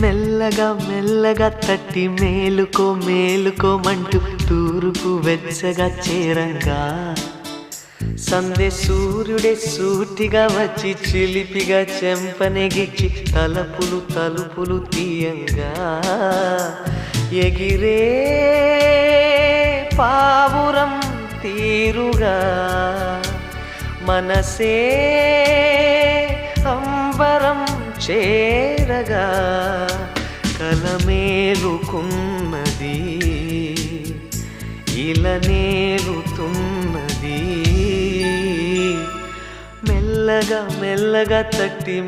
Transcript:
మెల్లగా మెల్లగా తట్టి మేలుకో మేలుకోమంటూ తూరుకు వెచ్చగా చేరంగా. సందే సూర్యుడే సూటిగా వచ్చి చిలిపిగా చెంపనెగిచ్చి తలుపులు తలుపులు తీయంగా. ఎగిరే పావురం తీరుగా. మనసే అంబరం చేరగా. మేలుకున్నది ఇలా నేరుతున్నది. మెల్లగా మెల్లగా తట్టి